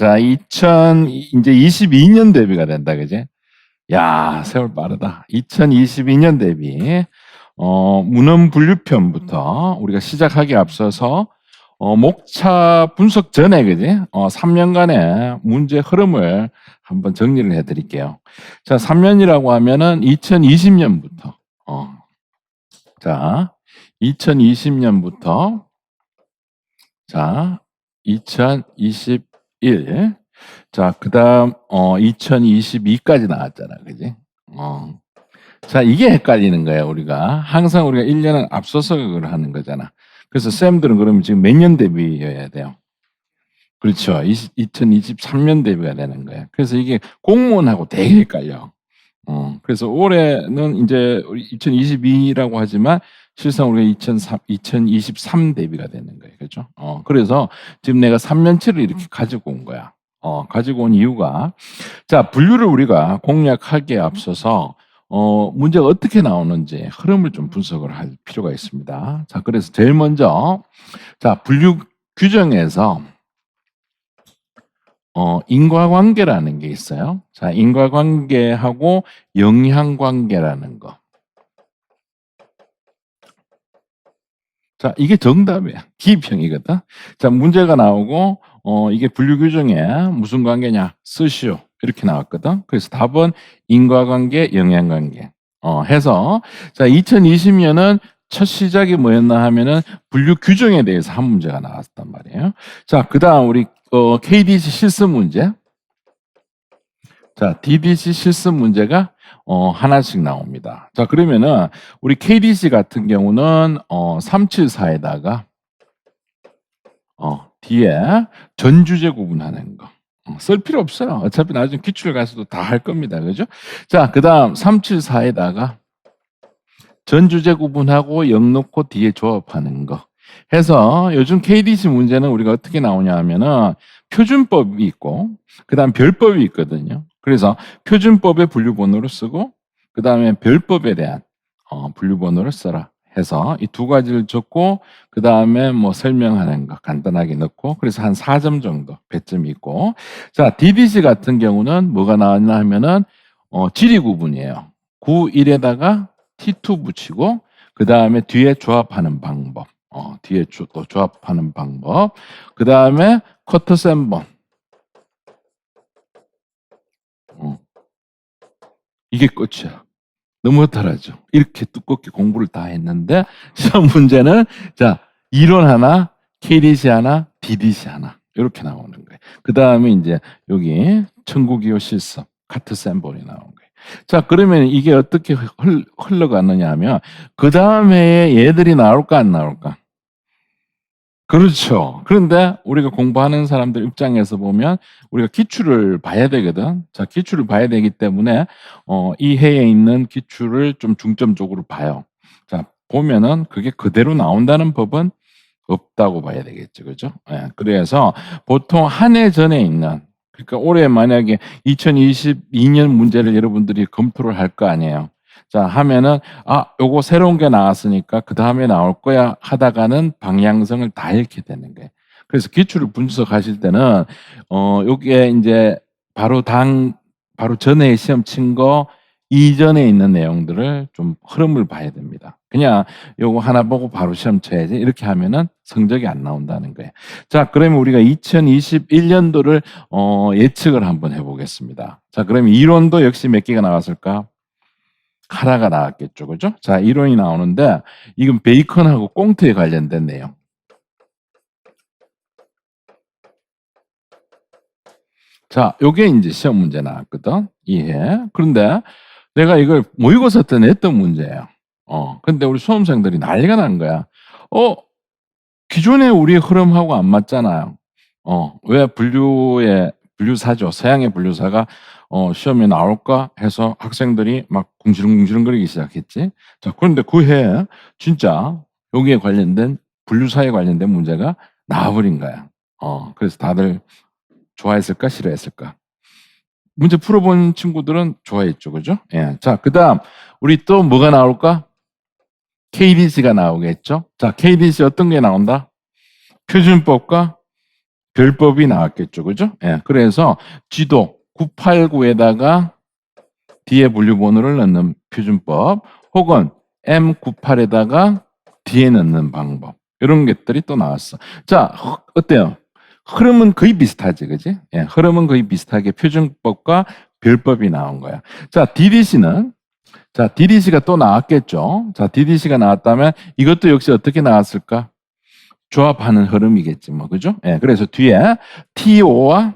자, 2000 이제 22년 대비가 된다, 그지? 야, 세월 빠르다. 2022년 대비 어, 문헌 분류편부터 우리가 시작하기 앞서서 어, 목차 분석 전에 그지? 어, 3년간의 문제 흐름을 한번 정리를 해 드릴게요. 자, 3년이라고 하면은 2020년부터 어. 자, 2020년부터 자, 2021 자, 그다음 어 2022까지 나왔잖아. 그지? 어. 자, 이게 헷갈리는 거야, 우리가. 항상 우리가 1년을 앞서서 그걸 하는 거잖아. 그래서 쌤들은 그러면 지금 몇 년 대비여야 돼요? 그렇죠. 20, 2023년 대비가 되는 거야. 그래서 이게 공무원하고 되게 헷갈려. 어, 그래서 올해는 이제 우리 2022라고 하지만 실상 우리가 2003, 2023 대비가 되는 거예요. 그렇죠? 어, 그래서 지금 내가 3년치를 이렇게 가지고 온 거야. 어, 가지고 온 이유가 자, 분류를 우리가 공략하기에 앞서서 어, 문제가 어떻게 나오는지 흐름을 좀 분석을 할 필요가 있습니다. 자, 그래서 제일 먼저 자, 분류 규정에서 어, 인과관계라는 게 있어요. 자, 인과관계하고 영향관계라는 거. 자, 이게 정답이야. 기입형이거든. 자, 문제가 나오고, 어, 이게 분류 규정에 무슨 관계냐? 쓰시오. 이렇게 나왔거든. 그래서 답은 인과관계, 영향관계. 어, 해서, 자, 2020년은 첫 시작이 뭐였나 하면은 분류 규정에 대해서 한 문제가 나왔단 말이에요. 자, 그 다음 우리, 어, KDC 실습 문제. 자, DDC 실습 문제가 어, 하나씩 나옵니다. 자, 그러면은 우리 KDC 같은 경우는 어, 374에다가 어, 뒤에 전주제 구분하는 거. 어, 쓸 필요 없어요. 어차피 나중에 기출 가서도 다 할 겁니다. 그죠? 자, 그 다음 374에다가 전주제 구분하고 역 넣고 뒤에 조합하는 거. 해서 요즘 KDC 문제는 우리가 어떻게 나오냐 하면은 표준법이 있고, 그 다음 별법이 있거든요. 그래서 표준법의 분류번호를 쓰고, 그 다음에 별법에 대한 어, 분류번호를 써라 해서 이 두 가지를 적고, 그 다음에 뭐 설명하는 거 간단하게 넣고, 그래서 한 4점 정도 배점이 있고, 자, DDC 같은 경우는 뭐가 나왔나 하면은 어, 지리 구분이에요. 9, 1에다가 T2 붙이고, 그 다음에 뒤에 조합하는 방법. 어, 뒤에 조, 또 조합하는 방법. 그 다음에 커터 센번. 어. 이게 끝이야. 너무 허탈하죠. 이렇게 두껍게 공부를 다 했는데 시험 문제는 자 이론 하나, KDC 하나, DDC 하나 이렇게 나오는 거예요. 그 다음에 이제 여기 천국이요 실습 카트 샘볼이 나온 거예요. 자 그러면 이게 어떻게 흘, 흘러가느냐 하면 그 다음에 얘들이 나올까 안 나올까? 그렇죠. 그런데 우리가 공부하는 사람들 입장에서 보면 우리가 기출을 봐야 되거든. 자, 기출을 봐야 되기 때문에 어, 이 해에 있는 기출을 좀 중점적으로 봐요. 자, 보면은 그게 그대로 나온다는 법은 없다고 봐야 되겠죠. 그죠? 예, 그래서 보통 한 해 전에 있는 그러니까 올해 만약에 2022년 문제를 여러분들이 검토를 할 거 아니에요. 자, 하면은, 아, 요거 새로운 게 나왔으니까 그 다음에 나올 거야 하다가는 방향성을 다 잃게 되는 거예요. 그래서 기출을 분석하실 때는, 어, 요게 이제 바로 당, 바로 전에 시험 친 거 이전에 있는 내용들을 좀 흐름을 봐야 됩니다. 그냥 요거 하나 보고 바로 시험 쳐야지. 이렇게 하면은 성적이 안 나온다는 거예요. 자, 그러면 우리가 2021년도를, 어, 예측을 한번 해보겠습니다. 자, 그러면 이론도 역시 몇 개가 나왔을까? 하나가 나왔겠죠. 그죠? 자, 이론이 나오는데, 이건 베이컨하고 꽁트에 관련된 내용. 자, 요게 이제 시험 문제 나왔거든. 이해. 그런데 내가 이걸 모의고사 때 냈던 문제예요. 어, 근데 우리 수험생들이 난리가 난 거야. 어, 기존에 우리 흐름하고 안 맞잖아요. 어, 왜 분류의, 분류사죠. 서양의 분류사가 어, 시험에 나올까 해서 학생들이 막 궁시렁궁시렁거리기 시작했지. 자, 그런데 그 해에 진짜 여기에 관련된 분류사에 관련된 문제가 나와버린 거야. 어, 그래서 다들 좋아했을까 싫어했을까? 문제 풀어본 친구들은 좋아했죠, 그죠? 예. 자, 그 다음, 우리 또 뭐가 나올까? KDC가 나오겠죠? 자, KDC 어떤 게 나온다? 표준법과 별법이 나왔겠죠. 그죠? 예. 그래서 지도 989에다가 뒤에 분류번호를 넣는 표준법 혹은 M98에다가 뒤에 넣는 방법. 이런 것들이 또 나왔어. 자, 허- 어때요? 흐름은 거의 비슷하지, 그지? 예, 흐름은 거의 비슷하게 표준법과 별법이 나온 거야. 자, DDC는 자, DDC가 또 나왔겠죠. 자, DDC가 나왔다면 이것도 역시 어떻게 나왔을까? 조합하는 흐름이겠지, 뭐, 그죠? 예, 그래서 뒤에 T5와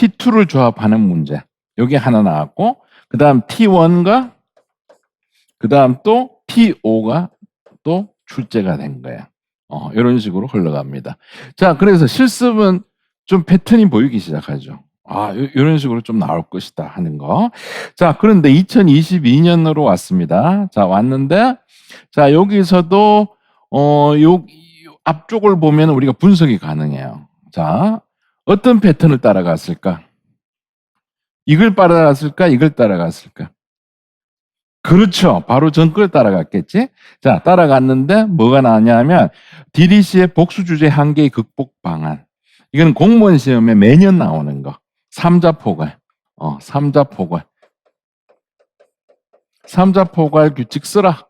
T2를 조합하는 문제. 여기 하나 나왔고, 그 다음 T1과 그 다음 또 T5가 또 출제가 된 거야. 어, 이런 식으로 흘러갑니다. 자, 그래서 실습은 좀 패턴이 보이기 시작하죠. 아, 요- 이런 식으로 좀 나올 것이다 하는 거. 자, 그런데 2022년으로 왔습니다. 자, 왔는데, 자, 여기서도, 어, 요, 이 앞쪽을 보면 우리가 분석이 가능해요. 자, 어떤 패턴을 따라갔을까? 이걸 따라갔을까? 이걸 따라갔을까? 그렇죠. 바로 전걸 따라갔겠지? 자, 따라갔는데 뭐가 나왔냐면 DDC의 복수 주제 한계의 극복 방안. 이거는 공무원 시험에 매년 나오는 거. 삼자포괄. 어, 삼자포괄. 삼자포괄 규칙 쓰라.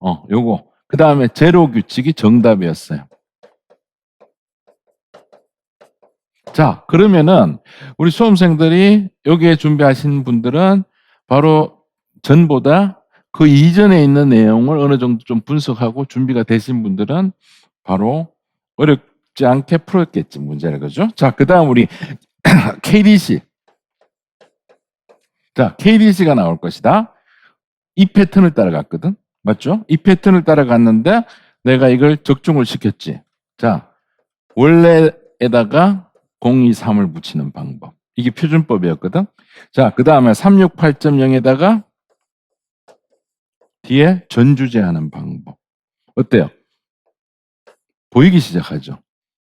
어, 요거. 그 다음에 제로 규칙이 정답이었어요. 자, 그러면은 우리 수험생들이 여기에 준비하신 분들은 바로 전보다 그 이전에 있는 내용을 어느 정도 좀 분석하고 준비가 되신 분들은 바로 어렵지 않게 풀었겠지 문제를 그죠? 자, 그다음 우리 KDC. 자, KDC가 나올 것이다. 이 패턴을 따라갔거든. 맞죠? 이 패턴을 따라갔는데 내가 이걸 적중을 시켰지. 자, 원래에다가 023을 붙이는 방법. 이게 표준법이었거든. 자, 그 다음에 368.0에다가 뒤에 전주제하는 방법. 어때요? 보이기 시작하죠.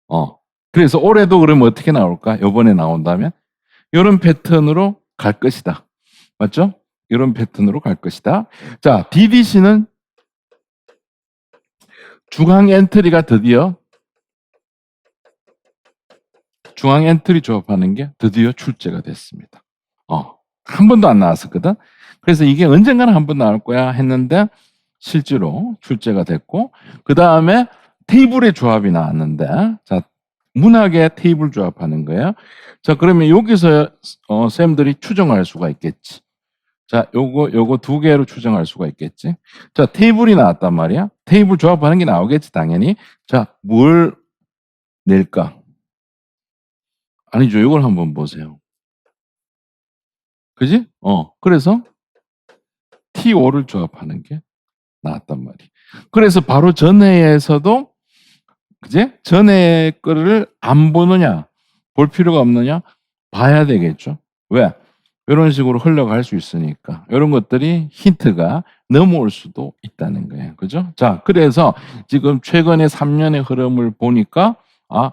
어. 그래서 올해도 그러면 어떻게 나올까? 요번에 나온다면? 이런 패턴으로 갈 것이다. 맞죠? 이런 패턴으로 갈 것이다. 자, DDC는 중앙 엔트리가 드디어 중앙 엔트리 조합하는 게 드디어 출제가 됐습니다. 어, 한 번도 안 나왔었거든. 그래서 이게 언젠가는 한 번 나올 거야 했는데 실제로 출제가 됐고 그 다음에 테이블의 조합이 나왔는데 자 문학의 테이블 조합하는 거예요. 자 그러면 여기서 어, 쌤들이 추정할 수가 있겠지. 자 요거 요거 두 개로 추정할 수가 있겠지. 자 테이블이 나왔단 말이야. 테이블 조합하는 게 나오겠지 당연히. 자 뭘 낼까? 아니죠. 이걸 한번 보세요. 그지? 어 그래서 T5를 조합하는 게 나왔단 말이에요. 그래서 바로 전회에서도 그제 전회 거를 안 보느냐, 볼 필요가 없느냐, 봐야 되겠죠. 왜? 이런 식으로 흘러갈 수 있으니까 이런 것들이 힌트가 넘어올 수도 있다는 거예요. 그죠? 자, 그래서 지금 최근에 3년의 흐름을 보니까 아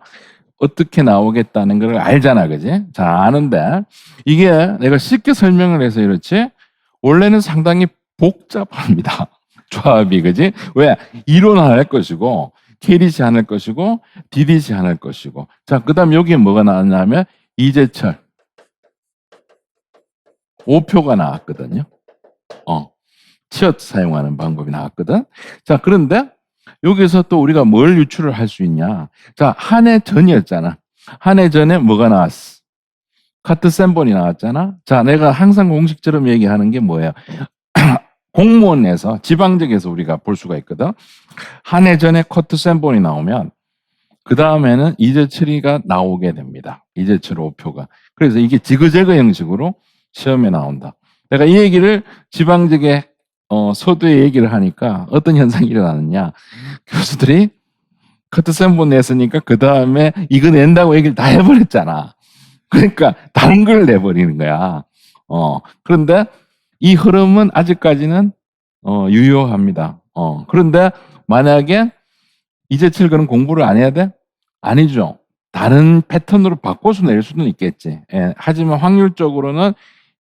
어떻게 나오겠다는 걸 알잖아, 그지? 자, 아는데 이게 내가 쉽게 설명을 해서 이렇지 원래는 상당히 복잡합니다. 조합이 그지? 왜 이론 하나 할 것이고 하나 할 것이고 하나 할 것이고 자 그다음 여기에 뭐가 나왔냐면 이재철 5표가 나왔거든요. 어 치엇 사용하는 방법이 나왔거든. 자 그런데 여기서 또 우리가 뭘 유출을 할수 있냐? 자 한 해 전이었잖아. 한 해 전에 뭐가 나왔어? 카트 셈본이 나왔잖아. 자 내가 항상 공식처럼 얘기하는 게 뭐예요? 공무원에서 지방직에서 우리가 볼 수가 있거든. 한 해 전에 커트 셈본이 나오면 그 다음에는 이재철이가 나오게 됩니다. 이재철 5표가. 그래서 이게 지그재그 형식으로 시험에 나온다. 내가 이 얘기를 지방직의 어, 서두에 얘기를 하니까 어떤 현상이 일어나느냐. 교수들이 커트 셈본 냈으니까 그 다음에 이거 낸다고 얘기를 다 해버렸잖아. 그러니까 다른 걸 내버리는 거야. 어, 그런데 이 흐름은 아직까지는 어, 유효합니다. 어, 그런데 만약에 이재철 그는 공부를 안 해야 돼? 아니죠. 다른 패턴으로 바꿔서 낼 수는 있겠지. 예, 하지만 확률적으로는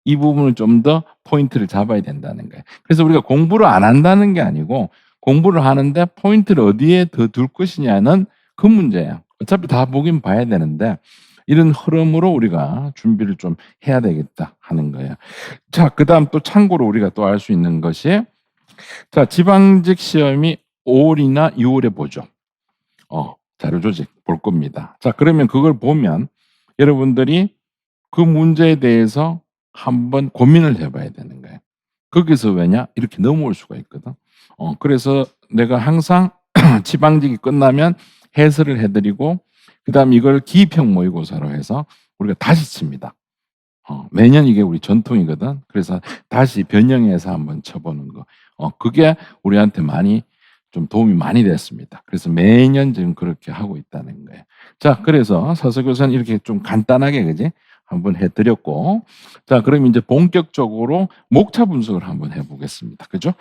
이 부분을 좀 더 포인트를 잡아야 된다는 거예요. 그래서 우리가 공부를 안 한다는 게 아니고 공부를 하는데 포인트를 어디에 더 둘 것이냐는 그 문제예요. 어차피 다 보긴 봐야 되는데 이런 흐름으로 우리가 준비를 좀 해야 되겠다 하는 거예요. 자, 그다음 또 참고로 우리가 또 알 수 있는 것이 자, 지방직 시험이 5월이나 6월에 보죠. 어, 자료 조직 볼 겁니다. 자, 그러면 그걸 보면 여러분들이 그 문제에 대해서 한번 고민을 해봐야 되는 거예요. 거기서 왜냐? 이렇게 넘어올 수가 있거든. 어, 그래서 내가 항상 지방직이 끝나면 해설을 해드리고, 그 다음 이걸 기입형 모의고사로 해서 우리가 다시 칩니다. 어, 매년 이게 우리 전통이거든. 그래서 다시 변형해서 한번 쳐보는 거. 어, 그게 우리한테 많이 좀 도움이 많이 됐습니다. 그래서 매년 지금 그렇게 하고 있다는 거예요. 자, 그래서 서서교사는 이렇게 좀 간단하게, 그지? 한번 해드렸고. 자, 그럼 이제 본격적으로 목차 분석을 한번 해보겠습니다. 그죠?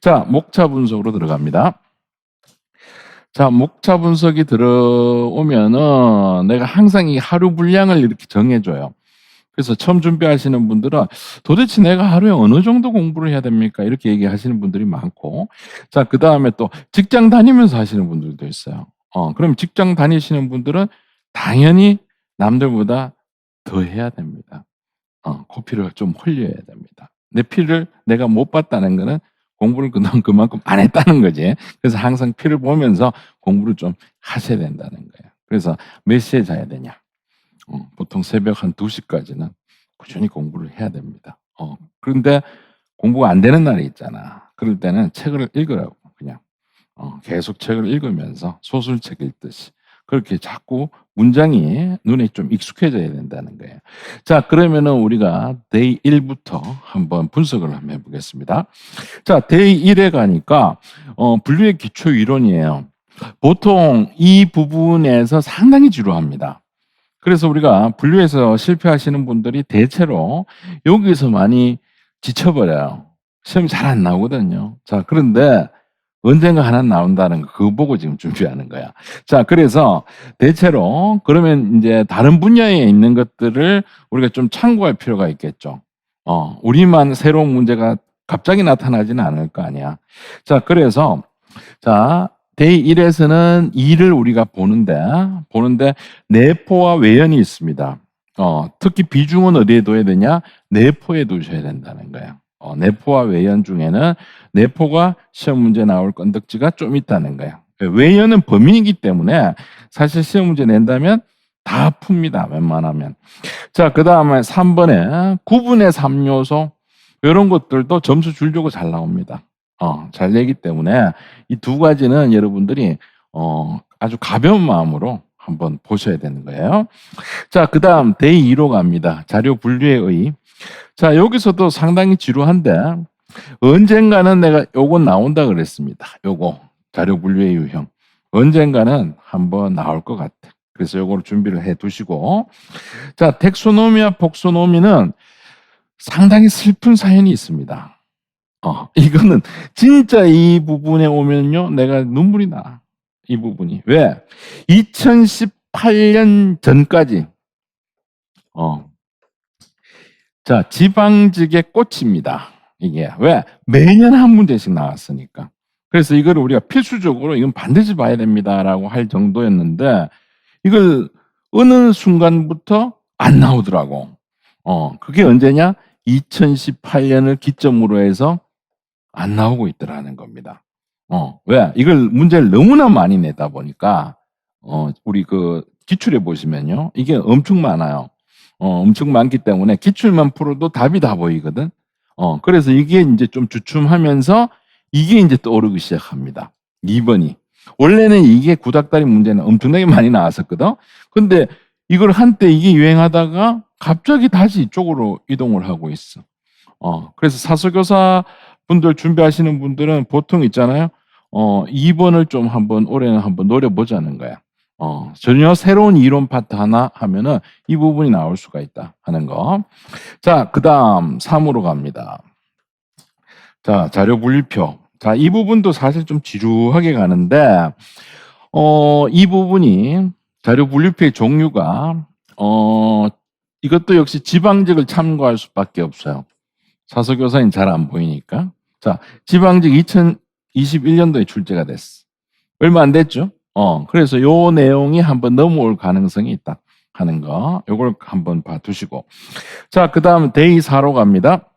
자, 목차 분석으로 들어갑니다. 자, 목차 분석이 들어오면은 내가 항상 이 하루 분량을 이렇게 정해줘요. 그래서 처음 준비하시는 분들은 도대체 내가 하루에 어느 정도 공부를 해야 됩니까? 이렇게 얘기하시는 분들이 많고. 자, 그 다음에 또 직장 다니면서 하시는 분들도 있어요. 어, 그럼 직장 다니시는 분들은 당연히 남들보다 더 해야 됩니다. 어, 코피를 좀 흘려야 됩니다. 내 피를 내가 못 봤다는 거는 공부를 그동안 그만큼 안 했다는 거지. 그래서 항상 피를 보면서 공부를 좀 하셔야 된다는 거예요. 그래서 몇 시에 자야 되냐? 어, 보통 새벽 한 2시까지는 꾸준히 공부를 해야 됩니다. 어, 그런데 공부가 안 되는 날이 있잖아. 그럴 때는 책을 읽으라고 그냥 어, 계속 책을 읽으면서 소설책 읽듯이 그렇게 자꾸 문장이 눈에 좀 익숙해져야 된다는 거예요. 자, 그러면은 우리가 데이 1부터 한번 분석을 한번 해보겠습니다. 자, 데이 1에 가니까 어, 분류의 기초 이론이에요. 보통 이 부분에서 상당히 지루합니다. 그래서 우리가 분류에서 실패하시는 분들이 대체로 여기서 많이 지쳐버려요. 시험이 잘 안 나오거든요. 자, 그런데 언젠가 하나 나온다는 거, 그거 보고 지금 준비하는 거야. 자, 그래서 대체로 그러면 이제 다른 분야에 있는 것들을 우리가 좀 참고할 필요가 있겠죠. 어, 우리만 새로운 문제가 갑자기 나타나지는 않을 거 아니야. 자, 그래서 자, 데이 1에서는 2를 우리가 보는데, 보는데, 내포와 외연이 있습니다. 어, 특히 비중은 어디에 둬야 되냐? 내포에 두셔야 된다는 거예요. 어, 내포와 외연 중에는 내포가 시험 문제 나올 건덕지가 좀 있다는 거예요. 외연은 범인이기 때문에 사실 시험 문제 낸다면 다 풉니다. 웬만하면. 자, 그 다음에 3번에 9분의 3요소, 이런 것들도 점수 줄려고 잘 나옵니다. 어, 잘 내기 때문에 이 두 가지는 여러분들이 어, 아주 가벼운 마음으로 한번 보셔야 되는 거예요. 자, 그 다음 데이 2로 갑니다. 자료 분류에 의. 자, 여기서도 상당히 지루한데 언젠가는 내가 요건 나온다 그랬습니다. 요거 자료 분류의 유형. 언젠가는 한번 나올 것 같아. 그래서 요거를 준비를 해 두시고 자, 텍소노미와 복소노미는 상당히 슬픈 사연이 있습니다. 어, 이거는 진짜 이 부분에 오면요, 내가 눈물이 나. 이 부분이. 왜? 2018년 전까지, 어, 자, 지방직의 꽃입니다. 이게. 왜? 매년 한 문제씩 나왔으니까. 그래서 이걸 우리가 필수적으로 이건 반드시 봐야 됩니다라고 할 정도였는데, 이걸 어느 순간부터 안 나오더라고. 어, 그게 언제냐? 2018년을 기점으로 해서 안 나오고 있더라는 겁니다. 어, 왜? 이걸 문제를 너무나 많이 내다 보니까, 어, 우리 그 기출에 보시면요. 이게 엄청 많아요. 어, 엄청 많기 때문에 기출만 풀어도 답이 다 보이거든. 어, 그래서 이게 이제 좀 주춤하면서 이게 이제 떠오르기 시작합니다. 2번이. 원래는 이게 구닥다리 문제는 엄청나게 많이 나왔었거든. 근데 이걸 한때 이게 유행하다가 갑자기 다시 이쪽으로 이동을 하고 있어. 어, 그래서 사서교사 분들 준비하시는 분들은 보통 있잖아요. 어, 2번을 좀 한번 올해는 한번 노려보자는 거야. 어, 전혀 새로운 이론 파트 하나 하면은 이 부분이 나올 수가 있다 하는 거. 자, 그 다음 3으로 갑니다. 자, 자료 분류표. 자, 이 부분도 사실 좀 지루하게 가는데, 어, 이 부분이 자료 분류표의 종류가, 어, 이것도 역시 지방직을 참고할 수밖에 없어요. 사서교사인 잘 안 보이니까. 자, 지방직 2021년도에 출제가 됐어. 얼마 안 됐죠? 어, 그래서 요 내용이 한번 넘어올 가능성이 있다 하는 거, 요걸 한번 봐두시고. 자, 그 다음 데이 4로 갑니다.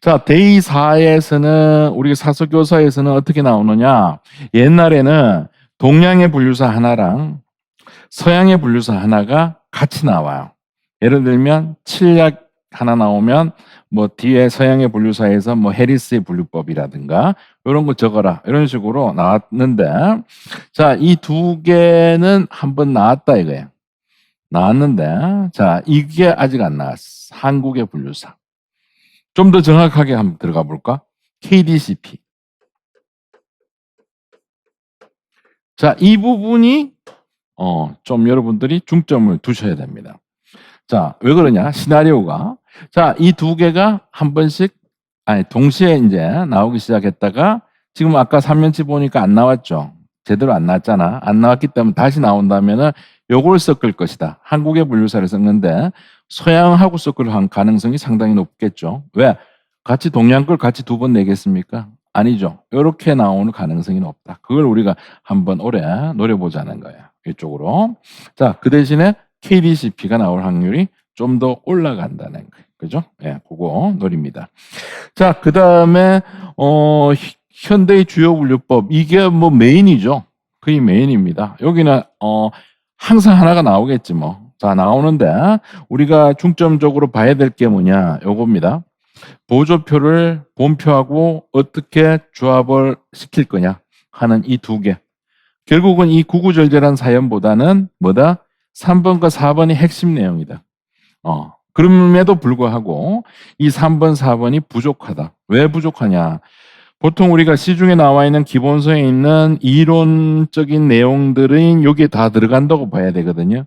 자, 데이 4에서는, 우리 사서교사에서는 어떻게 나오느냐. 옛날에는 동양의 분류사 하나랑 서양의 분류사 하나가 같이 나와요. 예를 들면, 칠약 하나 나오면, 뭐, 뒤에 서양의 분류사에서 뭐, 해리스의 분류법이라든가, 이런 거 적어라. 이런 식으로 나왔는데, 자, 이 두 개는 한 번 나왔다 이거예요. 나왔는데, 자, 이게 아직 안 나왔어. 한국의 분류사. 좀 더 정확하게 한번 들어가 볼까? KDCP. 자, 이 부분이, 어, 좀 여러분들이 중점을 두셔야 됩니다. 자, 왜 그러냐? 시나리오가. 자, 이 두 개가 한 번씩, 아니, 동시에 이제 나오기 시작했다가, 지금 아까 3년치 보니까 안 나왔죠? 제대로 안 나왔잖아. 안 나왔기 때문에 다시 나온다면은 요걸 섞을 것이다. 한국의 분류사를 섞는데 서양하고 섞을 한 가능성이 상당히 높겠죠. 왜? 같이 동양 걸 같이 두 번 내겠습니까? 아니죠. 이렇게 나오는 가능성이 높다. 그걸 우리가 한번 올해 노려보자는 거야. 이쪽으로. 자, 그 대신에 KDCP가 나올 확률이 좀 더 올라간다는 거예요. 그죠? 예, 그거 노립니다. 자, 그 다음에, 어, 현대의 주요 분류법. 이게 뭐 메인이죠. 거의 메인입니다. 여기는, 어, 항상 하나가 나오겠지 뭐. 자, 나오는데 우리가 중점적으로 봐야 될 게 뭐냐? 요겁니다. 보조표를 본표하고 어떻게 조합을 시킬 거냐 하는 이 두 개. 결국은 이 구구절절한 사연보다는 뭐다? 3번과 4번이 핵심 내용이다. 어. 그럼에도 불구하고 이 3번, 4번이 부족하다. 왜 부족하냐? 보통 우리가 시중에 나와 있는 기본서에 있는 이론적인 내용들은 여기에 다 들어간다고 봐야 되거든요.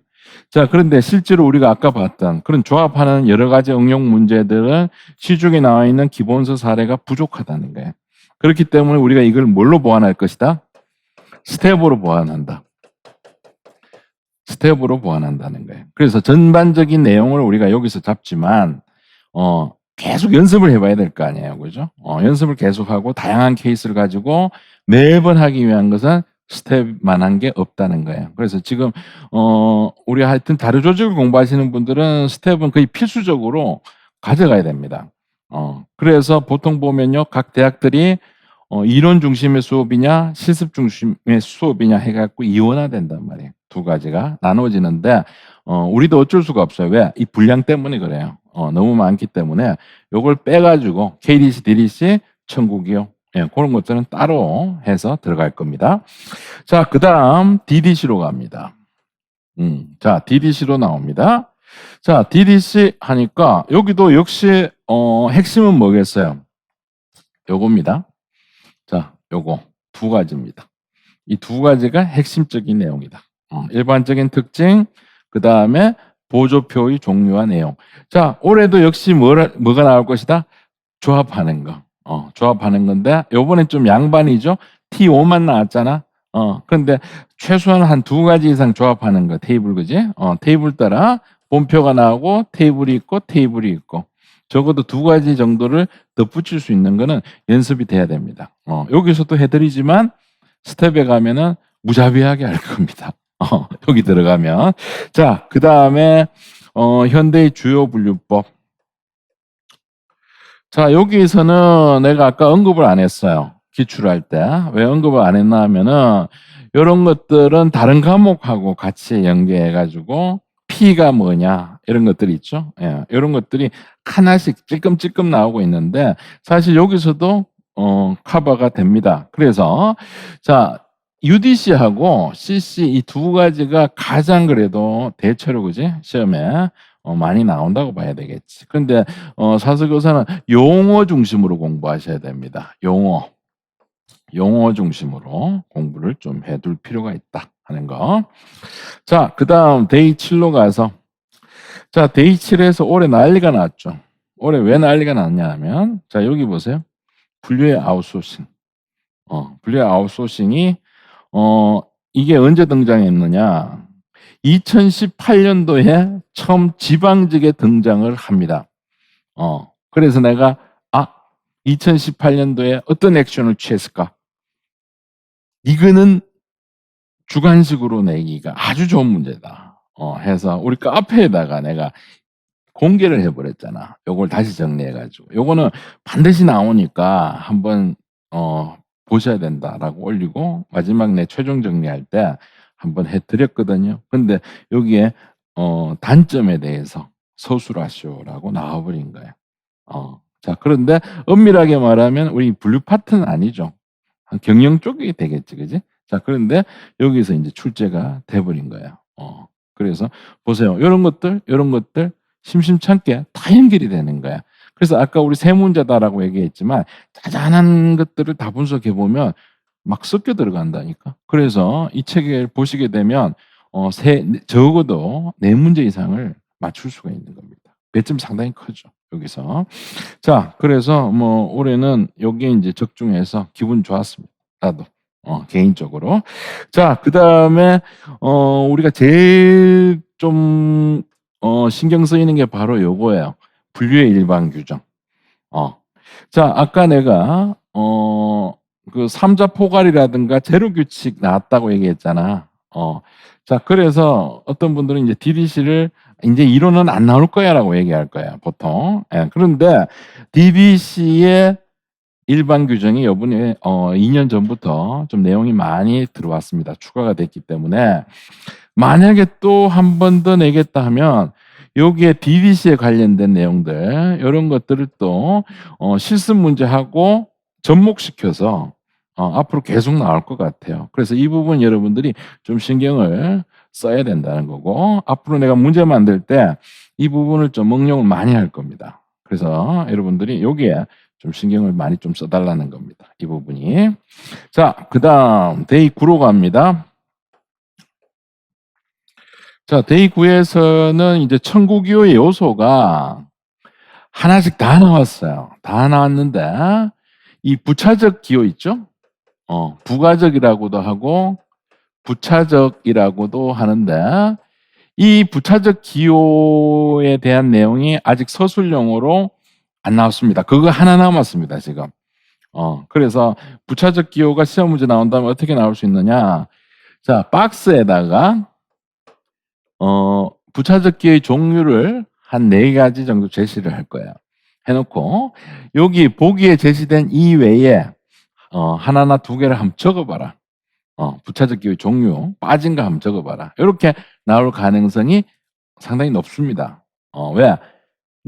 자, 그런데 실제로 우리가 아까 봤던 그런 조합하는 여러 가지 응용 문제들은 시중에 나와 있는 기본서 사례가 부족하다는 거예요. 그렇기 때문에 우리가 이걸 뭘로 보완할 것이다? 스텝으로 보완한다. 스텝으로 보완한다는 거예요. 그래서 전반적인 내용을 우리가 여기서 잡지만, 어, 계속 연습을 해봐야 될 거 아니에요. 그죠? 어, 연습을 계속하고 다양한 케이스를 가지고 매번 하기 위한 것은 스텝만 한 게 없다는 거예요. 그래서 지금, 어, 우리 하여튼 다른 조직을 공부하시는 분들은 스텝은 거의 필수적으로 가져가야 됩니다. 어, 그래서 보통 보면요. 각 대학들이 어, 이론 중심의 수업이냐, 실습 중심의 수업이냐 해갖고 이원화된단 말이에요. 두 가지가 나눠지는데, 어, 우리도 어쩔 수가 없어요. 왜? 이 분량 때문에 그래요. 어, 너무 많기 때문에 요걸 빼가지고 KDC, DDC, 천국이요. 예, 그런 것들은 따로 해서 들어갈 겁니다. 자, 그 다음 DDC로 갑니다. 음, 자, DDC로 나옵니다. 자, DDC 하니까 여기도 역시 어, 핵심은 뭐겠어요? 요겁니다. 자, 요거 두 가지입니다. 이 두 가지가 핵심적인 내용이다. 어, 일반적인 특징, 그 다음에 보조표의 종류와 내용. 자, 올해도 역시 뭐라, 뭐가 나올 것이다? 조합하는 거. 어, 조합하는 건데, 요번엔 좀 양반이죠? T5만 나왔잖아? 어, 근데 최소한 한 두 가지 이상 조합하는 거, 테이블, 그지? 어, 테이블 따라 본표가 나오고, 테이블이 있고, 테이블이 있고. 적어도 두 가지 정도를 덧붙일 수 있는 거는 연습이 돼야 됩니다. 어, 여기서도 해드리지만, 스텝에 가면은 무자비하게 할 겁니다. 어, 여기 들어가면. 자, 그 다음에, 어, 현대의 주요 분류법. 자, 여기에서는 내가 아까 언급을 안 했어요. 기출할 때. 왜 언급을 안 했나 하면은, 이런 것들은 다른 과목하고 같이 연계해가지고, P가 뭐냐, 이런 것들이 있죠. 예, 이런 것들이 하나씩 찔끔찔끔 나오고 있는데, 사실 여기서도, 어, 커버가 됩니다. 그래서, 자, UDC하고 CC 이 두 가지가 가장 그래도 대체로 그지 시험에 어, 많이 나온다고 봐야 되겠지. 그런데 어, 사서교사는 용어 중심으로 공부하셔야 됩니다. 용어, 용어 중심으로 공부를 좀 해둘 필요가 있다 하는 거. 자, 그 다음 데이 7로 가서 자 데이 7에서 올해 난리가 났죠. 올해 왜 난리가 났냐면 자 여기 보세요. 분류의 아웃소싱. 어, 분류의 아웃소싱이 어, 이게 언제 등장했느냐? 2018년도에 처음 지방직에 등장을 합니다. 어, 그래서 내가, 아, 2018년도에 어떤 액션을 취했을까? 이거는 주관식으로 내기가 아주 좋은 문제다. 어, 해서 우리 카페에다가 내가 공개를 해버렸잖아. 요걸 다시 정리해가지고. 요거는 반드시 나오니까 한번, 어, 보셔야 된다라고 올리고, 마지막 내 최종 정리할 때 한번 해드렸거든요. 근데 여기에, 어, 단점에 대해서 서술하시오라고 나와버린 거예요. 어, 자, 그런데 엄밀하게 말하면 우리 분류 파트는 아니죠. 한 경영 쪽이 되겠지, 그지? 자, 그런데 여기서 이제 출제가 돼버린 거예요. 어, 그래서 보세요. 이런 것들, 이런 것들 심심찮게 다 연결이 되는 거야. 그래서 아까 우리 세 문제다라고 얘기했지만 짜잔한 것들을 다 분석해 보면 막 섞여 들어간다니까. 그래서 이 책을 보시게 되면 어, 세, 적어도 네 문제 이상을 맞출 수가 있는 겁니다. 배점 상당히 크죠. 여기서. 자, 그래서 뭐 올해는 여기에 이제 적중해서 기분 좋았습니다. 나도. 어, 개인적으로. 자, 그 다음에, 어, 우리가 제일 좀, 어, 신경 쓰이는 게 바로 요거예요. 분류의 일반 규정. 어. 자, 아까 내가, 어, 그 삼자 포괄이라든가 제로 규칙 나왔다고 얘기했잖아. 어. 자, 그래서 어떤 분들은 이제 DDC를 이제 이론은 안 나올 거야라고 얘기할 거야, 보통. 예, 그런데 DDC의 일반 규정이 요번에 어 2년 전부터 좀 내용이 많이 들어왔습니다. 추가가 됐기 때문에 만약에 또 한 번 더 내겠다 하면 여기에 DDC에 관련된 내용들 이런 것들을 또 어, 실습 문제하고 접목시켜서 어, 앞으로 계속 나올 것 같아요. 그래서 이 부분 여러분들이 좀 신경을 써야 된다는 거고 앞으로 내가 문제 만들 때 이 부분을 좀 응용을 많이 할 겁니다. 그래서 여러분들이 여기에 좀 신경을 많이 좀 써달라는 겁니다. 이 부분이. 자, 그 다음, 데이 9로 갑니다. 자, 데이 9에서는 이제 천국이호의 요소가 하나씩 다 나왔어요. 다 나왔는데, 이 부차적 기호 있죠? 어, 부가적이라고도 하고, 부차적이라고도 하는데, 이 부차적 기호에 대한 내용이 아직 서술용어로 안 나왔습니다. 그거 하나 남았습니다, 지금. 어, 그래서 부차적 기호가 시험 문제 나온다면 어떻게 나올 수 있느냐? 자, 박스에다가 어, 부차적 기호의 종류를 한 네 가지 정도 제시를 할 거예요. 해놓고 여기 보기에 제시된 이 외에 어, 하나나 두 개를 한번 적어봐라. 어, 부차적 기호의 종류 빠진 거 한번 적어봐라. 이렇게 나올 가능성이 상당히 높습니다. 어, 왜?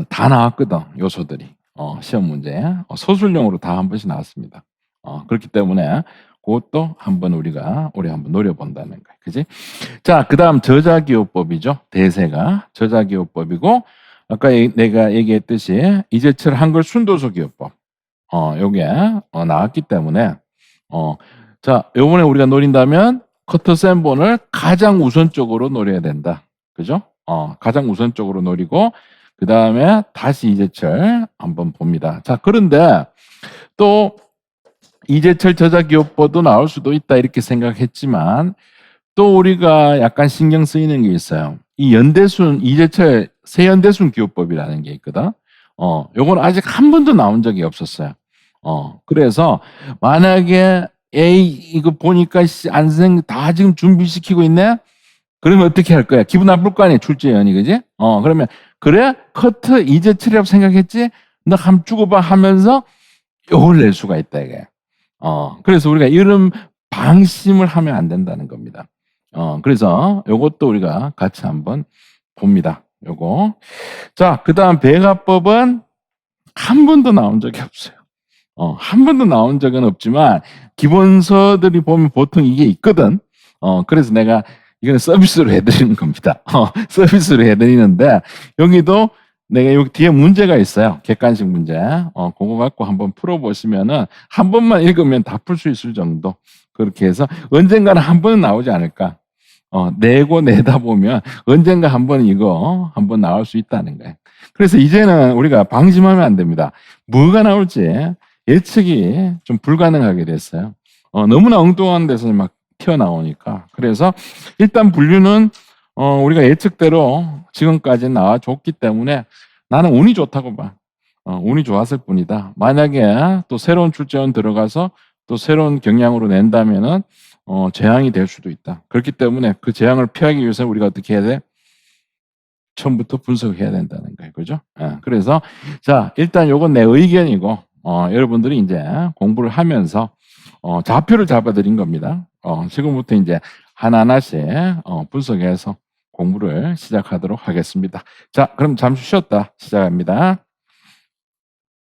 다 나왔거든 요소들이 어, 시험 문제 어, 서술형으로 다 한 번씩 나왔습니다. 어, 그렇기 때문에 그것도 한번 우리가 올해 한번 노려본다는 거예요. 그지? 자, 그 다음 저자기호법이죠. 대세가 저자기호법이고 아까 얘- 내가 얘기했듯이 이제철 한글 순도소 기호법 어, 요게 어, 나왔기 때문에 어, 자, 요번에 우리가 노린다면 커터 센본을 가장 우선적으로 노려야 된다. 그죠? 어, 가장 우선적으로 노리고 그 다음에 다시 이재철 한번 봅니다. 자, 그런데 또 이재철 저자기업보도 나올 수도 있다 이렇게 생각했지만 또 우리가 약간 신경 쓰이는 게 있어요. 이 연대순, 이재철 세연대순 기호법이라는 게 있거든. 어, 요건 아직 한 번도 나온 적이 없었어요. 어, 그래서 만약에 에이, 이거 보니까 씨, 안생 다 지금 준비시키고 있네? 그러면 어떻게 할 거야? 기분 나쁠 거 아니야, 출제연이, 그지? 어, 그러면 그래? 커트 이제철이라고 생각했지? 너함 주고 봐 하면서 요걸 낼 수가 있다, 이게. 어, 그래서 우리가 이런 방심을 하면 안 된다는 겁니다. 어, 그래서 요것도 우리가 같이 한번 봅니다. 요거. 자, 그 다음 배가법은 한 번도 나온 적이 없어요. 어, 한 번도 나온 적은 없지만, 기본서들이 보면 보통 이게 있거든. 어, 그래서 내가 이거는 서비스로 해드리는 겁니다. 어, 서비스로 해드리는데, 여기도 내가 여기 뒤에 문제가 있어요. 객관식 문제. 어, 그거 갖고 한번 풀어보시면은, 한 번만 읽으면 다 풀 수 있을 정도. 그렇게 해서, 언젠가는 한 번은 나오지 않을까. 어, 내고 내다 보면, 언젠가 한 번 이거, 한 번 나올 수 있다는 거예요. 그래서 이제는 우리가 방심하면 안 됩니다. 뭐가 나올지 예측이 좀 불가능하게 됐어요. 어, 너무나 엉뚱한 데서 막 튀어나오니까. 그래서 일단 분류는 어, 우리가 예측대로 지금까지 나와줬기 때문에 나는 운이 좋다고 봐. 어, 운이 좋았을 뿐이다. 만약에 또 새로운 출제원 들어가서 또 새로운 경향으로 낸다면은 어, 재앙이 될 수도 있다. 그렇기 때문에 그 재앙을 피하기 위해서 우리가 어떻게 해야 돼? 처음부터 분석해야 된다는 거예요. 그죠? 예, 그래서, 자, 일단 요건 내 의견이고, 어, 여러분들이 이제 공부를 하면서, 어, 좌표를 잡아드린 겁니다. 어, 지금부터 이제 하나하나씩, 어, 분석해서 공부를 시작하도록 하겠습니다. 자, 그럼 잠시 쉬었다 시작합니다.